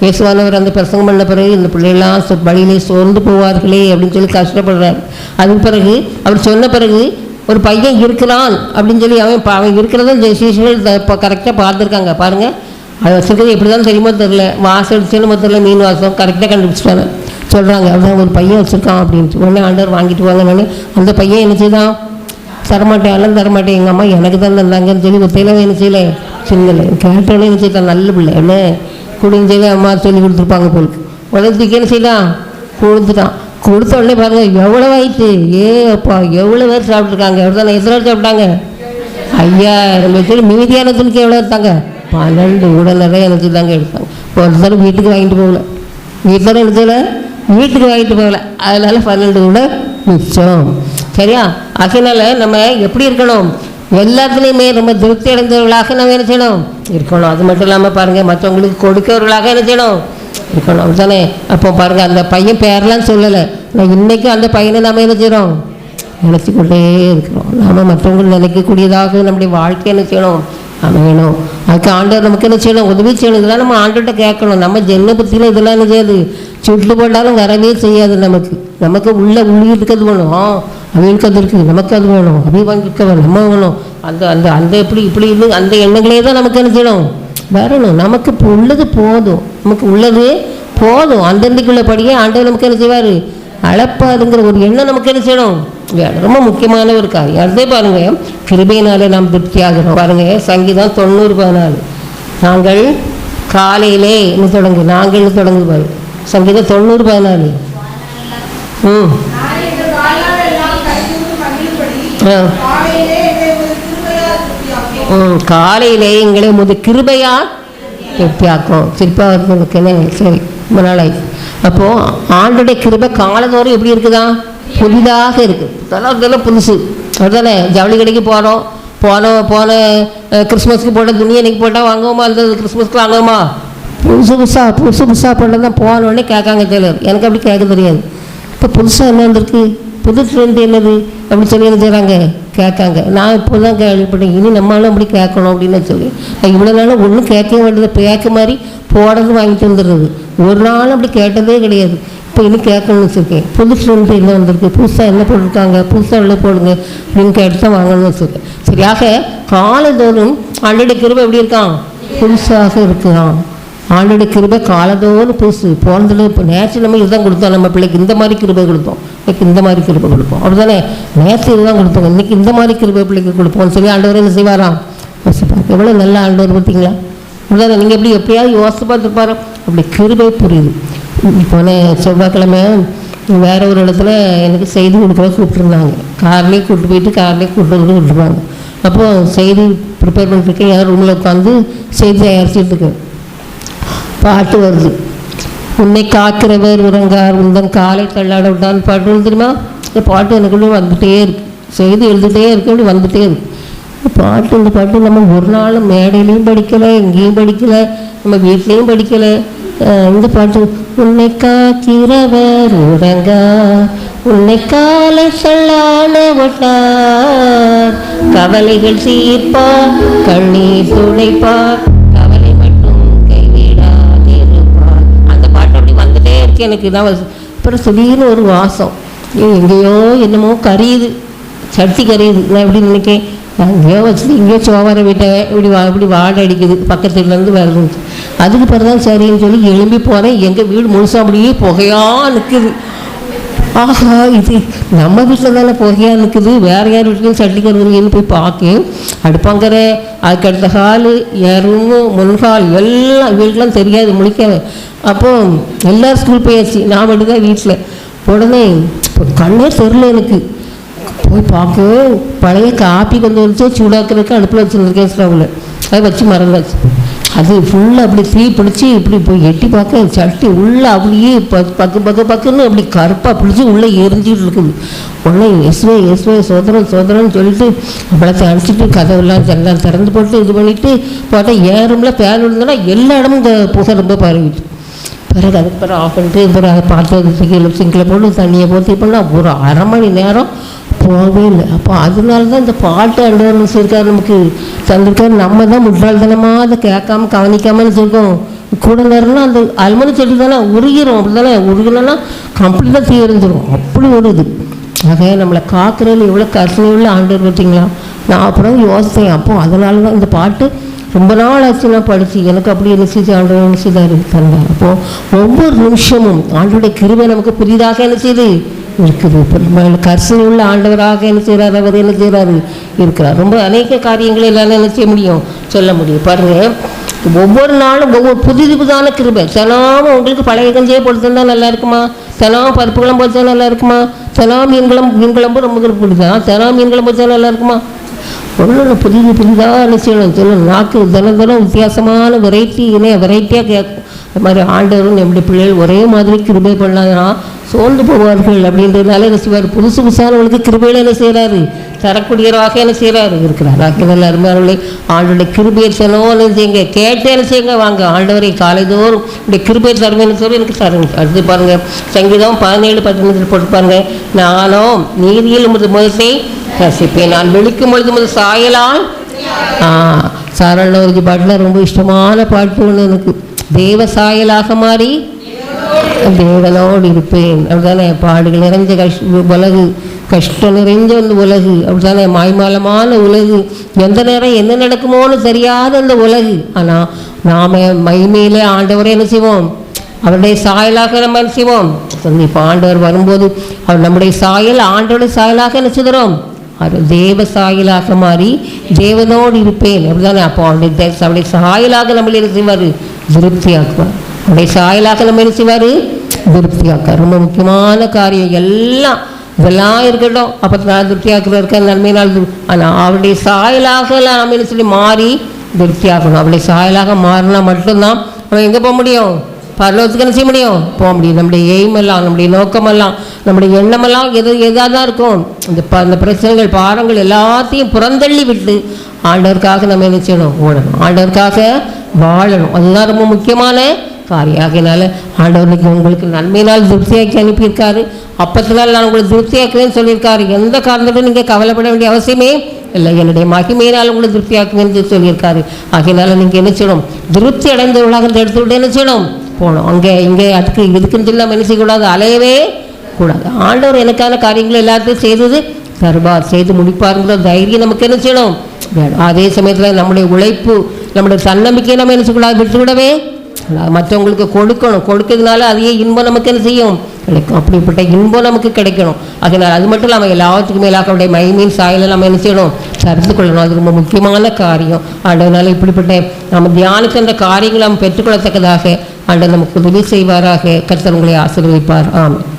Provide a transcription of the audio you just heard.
இயேசுவானவர் அந்த பிரசங்கம் பண்ண பிறகு இந்த பிள்ளைகள்லாம் சொ- வழியிலே சோர்ந்து போவார்களே அப்படின்னு சொல்லி கஷ்டப்படுறாரு. அதுக்கு பிறகு அவர் சொன்ன பிறகு ஒரு பையன் இருக்கிறான் அப்படின்னு சொல்லி அவன் அவன் இருக்கிறத சீசனில் இப்போ கரெக்டாக பார்த்துருக்காங்க. பாருங்கள் அது வச்சுருக்கிறது எப்படி தான் தெரியுமோ தெரில வாசம் அடிச்சுன்னு தெரில மீன் வாசம் கரெக்டாக கண்டுபிடிச்சிட்டாங்க. சொல்கிறாங்க அதான் ஒரு பையன் வச்சுருக்கான் அப்படின்ட்டு உடனே ஆண்டவர் வாங்கிட்டு வாங்கன்னு அந்த பையன் என்ன செய்தான்? தரமாட்டேன் எல்லாம் தரமாட்டேன் எங்கள் அம்மா எனக்கு தான் தந்தாங்கன்னு சொல்லி ஒத்தையில என்ன செய்யலை சின்ன கேட்டோன்னே என்ன செய்தான்? நல்ல பிள்ளை என்ன? குடிஞ்சது அம்மா சொல்லி கொடுத்துருப்பாங்க போல். உடனே தூக்கி என்ன செய்தான்? கொடுத்துட்டான். கொடுத்த உடனே பாருங்க எவ்வளோ ஆயிட்டு? ஏ அப்பா எவ்வளோ பேர் சாப்பிட்ருக்காங்க எவ்வளோ தானே எத்தனை பேர் சாப்பிட்டாங்க? ஐயாயிரம் பேர் மீதியான துணிக்கு எவ்வளோ எடுத்தாங்க? பன்னெண்டு. உடல் நிறைய எனக்கு தாங்க எடுத்தாங்க. ஒருத்தர் வீட்டுக்கு வாங்கிட்டு போகல. வீட்டில் எடுத்துல வீட்டுக்கு வாங்கிட்டு போகல. அதனால பன்னெண்டு கூட மிச்சம். சரியா? அதனால நம்ம எப்படி இருக்கணும்? எல்லாத்துலேயுமே ரொம்ப திருப்தி அடைந்தவர்களாக நம்ம என்ன செய்யணும்? இருக்கணும். அது மட்டும் இல்லாமல் பாருங்கள் மற்றவங்களுக்கு கொடுக்கவர்களாக என்ன செய்யணும்? இருக்கணும். அப்படித்தானே? அப்போ பாருங்கள் அந்த பையன் பேரெல்லாம் சொல்லலை. நான் இன்றைக்கும் அந்த பையனை நம்ம என்ன செய்கிறோம் நினச்சி கொண்டே இருக்கிறோம் நாம் மற்றவங்க நினைக்கக்கூடியதாக நம்முடைய வாழ்க்கை என்ன செய்யணும்? அமையணும். அதுக்கு ஆண்டவர் நமக்கு என்ன செய்யணும்? உதவி செய்யணும். இதெல்லாம் நம்ம ஆண்டவர்கிட்ட கேட்கணும். நம்ம ஜென்ம புத்தியில் இதெல்லாம் என்ன செய்யாது? சுட்டு போட்டாலும் வரவே செய்யாது நமக்கு. நமக்கு உள்ளே உள்ளே இருக்கிறது பண்ணுவோம் அவங்களுக்கு அது இருக்குது நமக்கு அது வேணும். அப்படி வாங்கிக்க நம்ம வேணும். அந்த அந்த அந்த எப்படி இப்படி இல்லை அந்த எண்ணங்களே தான் நமக்கு என்ன செய்யணும்? வரணும். நமக்கு இப்போ உள்ளது போதும். நமக்கு உள்ளது போதும். அந்தந்திக்குள்ளபடியே ஆண்டவர் நமக்கு என்ன செய்வார்? அளப்பாதுங்கிற ஒரு எண்ணம் நமக்கு என்ன செய்யணும்? ரொம்ப முக்கியமான ஒரு காரியம். அதே பாருங்க கிருபையினாலே நாம் திருப்தி ஆகிறோம் பாருங்க சங்கீதம் தொண்ணூறு பதினாலு. நாங்கள் காலையிலே என்ன தொடங்கு? நாங்கள் தொடங்குவார் சங்கீதம் தொண்ணூறு பதினாலு. ம். காலையிலே எங்களை முத கிருபையா? திருப்தியாக்கும் திருப்பாவதுக்கு சரி ரொம்ப நாளாயிடுச்சு. அப்போது ஆண்டுடைய கிருபை காலதோறும் எப்படி இருக்குதா? புதிதாக இருக்குது இதெல்லாம் இதெல்லாம் புதுசு. அதுதானே ஜவுளி கடைக்கு போகிறோம் போன போன கிறிஸ்மஸ்க்கு போட்ட துணி இன்னைக்கு போட்டால் வாங்குவோமா? அந்த கிறிஸ்மஸ்க்கு வாங்குவோமா? புதுசு புதுசாக புதுசு புதுசாக போட்டது தான் போன உடனே கேட்காங்க டெய்லர் எனக்கு அப்படி கேட்க தெரியாது. இப்போ புதுசாக என்ன வந்திருக்கு? புது ட்ரெண்ட் என்னது? அப்படி சொல்லி என்ன செய்கிறாங்க கேட்காங்க. நான் இப்போ தான் கேள்விப்பட்டேன். இனி நம்மளும் அப்படி கேட்கணும் அப்படின்னு சொல்லி. நான் இவ்வளோ நாளும் ஒன்றும் கேட்க வேண்டியது கேட்க மாதிரி போடுறது வாங்கிட்டு வந்துடுறது. ஒரு நாள் அப்படி கேட்டதே கிடையாது. இப்போ இனி கேட்கணும்னு வச்சுருக்கேன். புது ட்ரெண்ட் என்ன வந்திருக்கு? புதுசாக என்ன போட்டிருக்காங்க? புதுசாக உள்ள போடுங்க. அப்படின்னு கேட்டு தான் வாங்கணும்னு வச்சுருக்கேன். சரியாக காலந்தோறும் ஆல்ரெடி கிருப எப்படி இருக்கான்? புதுசாக இருக்கான். ஆண்டோட கிருபை காலதோறும் புதுசு பிறந்தது இப்போ நேற்று நம்ம இதுதான் கொடுத்தோம். நம்ம பிள்ளைக்கு இந்த மாதிரி கிருபை கொடுத்தோம். இன்னைக்கு இந்த மாதிரி கிருபை கொடுப்போம். அப்படிதானே நேற்று இதுதான் கொடுப்போம் இன்னைக்கு இந்த மாதிரி கிருபை பிள்ளைக்கு கொடுப்போம்னு சொல்லி ஆண்டவர் என்ன செய்வாராம். யோசிப்பார் எவ்வளோ நல்ல ஆண்டவர் பார்த்தீங்களா அப்படிதானே நீங்கள் எப்படி எப்படியாவது யோசிச்சு பார்த்துருப்பாரோ அப்படி கிருபை புரியுது. போன செவ்வாய்க்கிழமை வேற ஒரு இடத்துல எனக்கு செய்தி கொடுக்குற கூப்பிட்டுருந்தாங்க. கார்லேயே கூப்பிட்டு போயிட்டு கார்லேயே கூப்பிட்டு வந்து கூப்பிட்டுருவாங்க அப்போது செய்தி ப்ரிப்பேர் பண்ணிட்டுருக்கேன் என் ரூமில் உட்காந்து செய்தி தயாரிச்சுட்டு இருக்கேன் பாட்டு வருது. உன்னை காக்கிறவர் உறங்கார் உந்தன் காலை தள்ளாட விட்டான் பாட்டு வருது தெரியுமா? இந்த பாட்டு எனக்குள்ளே வந்துட்டே இருக்கு. செய்து எழுதிட்டே இருக்கு அப்படி வந்துட்டே இருக்கு. பாட்டு இந்த பாட்டு நம்ம ஒரு நாள் மேடையிலையும் படிக்கலை எங்கேயும் படிக்கலை நம்ம வீட்லேயும் படிக்கலை. இந்த பாட்டு உன்னை காக்கிறவர் உறங்கா உன்னை காலை சொல்லான விட்டார். கவலைகள் சீர்ப்பா கண்ணீர் துடைப்பார் எனக்கு நான் அப்புறம் திடீர்னு ஒரு வாசம். எங்கேயோ என்னமோ கரியுது. சட்டி கரியுது. நான் எப்படி நினைக்கேன் நான் எங்கேயோ வச்சுட்டு இங்கேயோ சோவரை விட்டேன். இப்படி வா இப்படி வாடை அடிக்குது. பக்கத்துலேருந்து வருது அதுக்கு பிறகு தான் சரின்னு சொல்லி எழும்பி போகிறேன் எங்கள் வீடு முழுசாக அப்படியே புகையாக நிற்குது ஆஹா இது நம்ம வீட்டில் தானே புகையாக இருக்குது வேறு யார் வீட்லையும் சட்டி கருதுங்கன்னு போய் பார்க்கேன் அடுப்பாங்கிற அதுக்கு அடுத்த ஹாலு என் முன்ஹால் எல்லாம் வீட்டுலாம் தெரியாது முழிக்க அப்போ எல்லோரும் ஸ்கூல் போயாச்சு. நான் மட்டும் தான் வீட்டில். உடனே கண்ணே தெரில எனக்கு. போய் பார்க்கவே பழைய காப்பி கொண்டு வந்து சூடாக்குறதுக்கு அடுப்பில் வச்சுருக்கேன் ஸ்டவ்வில் அதை வச்சு மறந்தாச்சு. அது ஃபுல்லாக அப்படி தீ பிடிச்சி இப்படி போய் எட்டி பார்க்க சட்டி உள்ளே அப்படியே பக் பக்கு பக்கு பக்குன்னு அப்படி கருப்பாக பிடிச்சி உள்ளே எரிஞ்சிட்டு இருக்குது. உடனே எஸ்வே எஸ்வே சோதரன் சோதரன் சொல்லிட்டு அவ்வளோத்தை அடிச்சுட்டு கதவெல்லாம் எல்லாம் திறந்து போட்டு இது பண்ணிவிட்டு பார்த்தா ஏன் ரூமில் பேர் விழுந்தோன்னா எல்லா இடமும் இந்த புகை ரொம்ப பரவிட்டு. பிறகு அதுக்கு பிறகு ஆஃப் பண்ணிட்டு பிறகு அதை பார்த்து சிங்கில் சிங்கில் போட்டு தண்ணியை போட்டு பண்ணால் ஒரு அரை மணி நேரம் போகவே இல்லை. அப்போ அதனால தான் இந்த பாட்டு அண்டவர்னு சொல்லியிருக்காரு நமக்கு. தந்திருக்காரு. நம்ம தான் முட்டாள்தனமாக அதை கேட்காம கவனிக்காமல் இருக்கோம் கூட நேரம்னா அந்த அல்மணி செடி தானே உருகிறோம் அப்படி தானே உருகினோன்னா கம்ப்ளீட்டாக தீர்ந்துடும் எரிஞ்சிரும் அப்படி வருது ஆக நம்மளை காக்கிறதுல எவ்வளோ கருணை உள்ள ஆண்டவர் பார்த்தீங்களா நான் அப்புறம் யோசித்தேன். அப்போ அதனால தான் இந்த பாட்டு ரொம்ப நாள் ஆச்சு நான் படித்து எனக்கு அப்படி நினைச்சு ஆண்டவர் நினைச்சுதான் இருக்கு தந்தேன் அப்போது ஒவ்வொரு நிமிஷமும் ஆண்டோடைய கிருபை நமக்கு புதிதாக என்ன செய்யுது இருக்குது. இப்போ கரிசனை உள்ள ஆண்டவராக என்ன செய்கிறார் அவர் என்ன செய்கிறார் இருக்கிறார். ரொம்ப அநேக காரியங்களை எல்லாம் என்ன செய்ய முடியும்? சொல்ல முடியும். பாருங்கள் ஒவ்வொரு நாளும் ஒவ்வொரு புதிது புதான கிருபை. தினமும் உங்களுக்கு பழைய கஞ்சியே பொறுத்திருந்தா நல்லா இருக்குமா? தினம் பருப்பு குழம்பு வச்சா நல்லா இருக்குமா? தினம் மீன் குழம்பு மீன் குழம்பு ரொம்ப பிடிக்கும் தினம் மீன் குழம்பு வச்சா நல்லா இருக்குமா? ஒன்று புதிது புதிதாக என்ன செய்யணும்? சொல்லணும். நாக்கு தினம் தினம் வித்தியாசமான வெரைட்டி இணைய வெரைட்டியாக கேட்கும் அது மாதிரி ஆண்டவரும் நம்முடைய பிள்ளைகள் ஒரே மாதிரி கிருபை பண்ணாங்கன்னா சோர்ந்து போவார்கள் அப்படின்றதுனால என்ன செய்வார்? புதுசு புதுசானவங்களுக்கு கிருபையில் என்ன செய்கிறாரு தரக்கூடியவராக என்ன செய்கிறாரு இருக்கிறார். ஆக்கினால் அருமையானவர்களே ஆண்டோடைய கிருபையை செலவோ என்ன செய்யுங்க? கேட்டே என்ன செய்யுங்க? வாங்க ஆண்டவரை காலைதோறும் இந்த கிருபை தருமைன்னு சொல்லி எனக்கு தருங்க. அடுத்து பாருங்க சங்கீதம் பதினேழு பதினஞ்சு போட்டுப்பாருங்க நானும் நீதியில் உமது முதத்தை ரசிப்பேன். நான் விழிக்கும் பொழுது முதல் சாயலால் ஆ சாரண்ணவருக்கு பாட்டில் ரொம்ப இஷ்டமான பாட்டு ஒன்று எனக்கு. தேவ சாயலாக மாறி தேவனோடு இருப்பேன். அப்படிதானே பாடுகள் நிறைஞ்ச கஷ்ட உலகு கஷ்டம் நிறைஞ்ச அந்த உலகு. அப்படிதானே மாய்மாலமான உலகு. எந்த நேரம் என்ன நடக்குமோன்னு தெரியாத அந்த உலகு. ஆனால் நாம் மைமையிலே ஆண்டவரே என்ன செய்வோம்? அவருடைய சாயலாக நம்ம என்ன செய்வோம்? இப்போ ஆண்டவர் வரும்போது அவர் நம்முடைய சாயல் ஆண்டோட சாயலாக என்ன செய்கிறோம் அவர் தேவ சாயலாக மாறி தேவனோடு இருப்பேன். அப்படிதானே அப்போ அவருடைய தே- அவருடைய சாயலாக நம்மளை என்ன செய்வார்? திருப்தியாக்குவார். அவருடைய சாயலாக நம்ம என்ன செய்வார் திருப்தியாக்க. ரொம்ப முக்கியமான காரியம். எல்லாம் இதெல்லாம் இருக்கட்டும். அப்போ நான் திருப்தியாக்குற இருக்க நன்மை நாள் ஆனால் அவருடைய சாயலாக நம்ம என்ன சொல்லி மாறி திருப்தியாக்கணும். அவருடைய சாயலாக மாறினா மட்டும்தான் நம்ம எங்கே போக முடியும்? பரலோகத்துக்கு என்ன செய்ய முடியும்? போக முடியும். நம்முடைய எய்ம் எல்லாம் நம்முடைய நோக்கமெல்லாம் நம்முடைய எண்ணமெல்லாம் எது எதாக தான் இருக்கும். இந்த ப இந்த பிரச்சனைகள் பாரங்கள் எல்லாத்தையும் புறந்தள்ளி விட்டு ஆண்டவருக்காக நம்ம என்ன செய்யணும்? ஓடணும். ஆண்டவருக்காக வாழணும். அதுதான் ரொம்ப முக்கியமான காரியம் ஆகையினால ஆண்டவருக்கு உங்களுக்கு நன்மையினால் திருப்தியாக்கி அனுப்பியிருக்காரு. அப்பத்தினால் நான் உங்களை திருப்தியாக்குவேன்னு சொல்லியிருக்காரு. எந்த காரணத்திலும் நீங்கள் கவலைப்பட வேண்டிய அவசியமே இல்லை. என்னுடைய மகிமையினால் உங்களை திருப்தியாக்குவேன்னு சொல்லியிருக்காரு. ஆகையினால நீங்கள் என்ன செய்யணும்? திருப்தி அடைந்த உலகத்தை எடுத்து விட்டு என்ன செய்யணும்? போகணும். அங்கே இங்கே அதுக்கு இதுக்குன்னு சொல்லி நம்ம என்ன செய்யக்கூடாது? அலையவே கூடாது. ஆண்டவர் எனக்கான காரியங்கள் எல்லாத்தையும் செய்தது தருவார். செய்து முடிப்பாருங்கிற தைரியம் நமக்கு என்ன செய்யணும்? வேணும். அதே சமயத்தில் நம்முடைய உழைப்பு நம்முடைய தன்னம்பிக்கையை நம்ம என்ன செய்யக்கூடாது? விட்டுவிடவே மற்றவங்களுக்கு கொடுக்கணும். கொடுக்கறதுனால அதையே இன்பம் நமக்கு என்ன செய்யும்? கிடைக்கும். அப்படிப்பட்ட இன்பம் நமக்கு கிடைக்கணும். அதனால் அது மட்டும் இல்லாமல் எல்லாத்துக்கும் மேலாக்கவுடைய மைமீன் சாயலை நம்ம என்ன செய்யணும்? தரித்து கொள்ளணும். அது ரொம்ப முக்கியமான காரியம். அதனால் இப்படிப்பட்ட நம்ம தியானித்த அந்த காரியங்களை நம்ம பெற்றுக்கொள்ளத்தக்கதாக ஆண்டவர் நமக்கு உதவி செய்வாராக. கர்த்தர் உங்களை ஆசீர்வதிப்பார். ஆமாம்